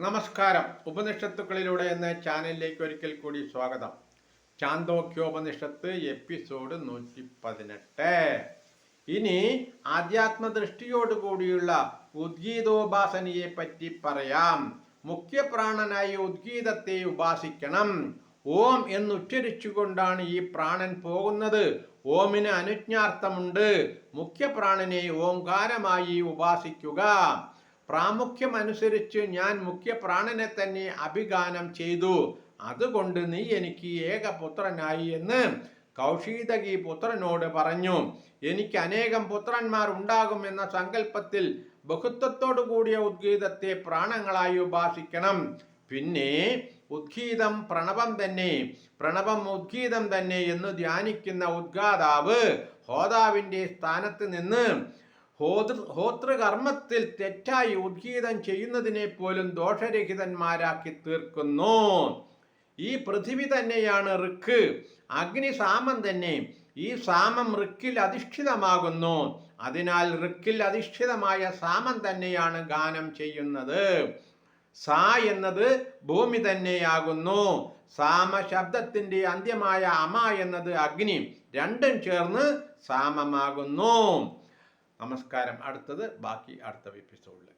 നമസ്കാരം. ഉപനിഷത്തുക്കളിലൂടെ എന്ന ചാനലിലേക്ക് ഒരിക്കൽ കൂടി സ്വാഗതം. ചാന്തോക്യോപനിഷത്ത് എപ്പിസോഡ് നൂറ്റി പതിനെട്ട് ഇനി ആധ്യാത്മദൃഷ്ടിയോടുകൂടിയുള്ള ഉദ്ഗീതോപാസനയെ പറ്റി പറയാം. മുഖ്യപ്രാണനായി ഉദ്ഗീതത്തെ ഉപാസിക്കണം. ഓം എന്നുച്ചരിച്ചുകൊണ്ടാണ് ഈ പ്രാണൻ പോകുന്നത്. ഓമിന് അനുജ്ഞാർത്ഥമുണ്ട്. മുഖ്യപ്രാണനെ ഓംകാരമായി ഉപാസിക്കുക. പ്രാമുഖ്യമനുസരിച്ച് ഞാൻ മുഖ്യ മുഖ്യപ്രാണനെ തന്നെ അഭിഗാനം ചെയ്തു. അതുകൊണ്ട് നീ എനിക്ക് ഏകപുത്രനായി എന്ന് കൗശീതകി പുത്രനോട് പറഞ്ഞു. എനിക്ക് അനേകം പുത്രന്മാർ ഉണ്ടാകുമെന്ന സങ്കല്പത്തിൽ ബഹുത്വത്തോടു കൂടിയ ഉദ്ഗീതത്തെ പ്രാണങ്ങളായി ഉപാസിക്കണം. പിന്നെ ഉദ്ഗീതം പ്രണവം തന്നെ പ്രണവം ഉദ്ഗീതം തന്നെ എന്ന് ധ്യാനിക്കുന്ന ഉദ്ഗാതാവ് ഹോതാവിന്റെ സ്ഥാനത്ത് നിന്ന് ഹോതൃ ഹോത്രകർമ്മത്തിൽ തെറ്റായി ഉദ്ഗീതം ചെയ്യുന്നതിനെ പോലും ദോഷരഹിതന്മാരാക്കി തീർക്കുന്നു. ഈ പൃഥിവി തന്നെയാണ് ഋക്ക്. അഗ്നി സാമം തന്നെ. ഈ സാമം ഋക്കിൽ അധിഷ്ഠിതമാകുന്നു. അതിനാൽ ഋക്കിൽ അധിഷ്ഠിതമായ സാമം തന്നെയാണ് ഗാനം ചെയ്യുന്നത്. സാ എന്നത് ഭൂമി തന്നെയാകുന്നു. സാമ ശബ്ദത്തിന്റെ അന്ത്യമായ അമ എന്നത് അഗ്നി. രണ്ടും ചേർന്ന് സാമമാകുന്നു. നമസ്കാരം. അടുത്തത് ബാക്കി അടുത്ത എപ്പിസോഡിൽ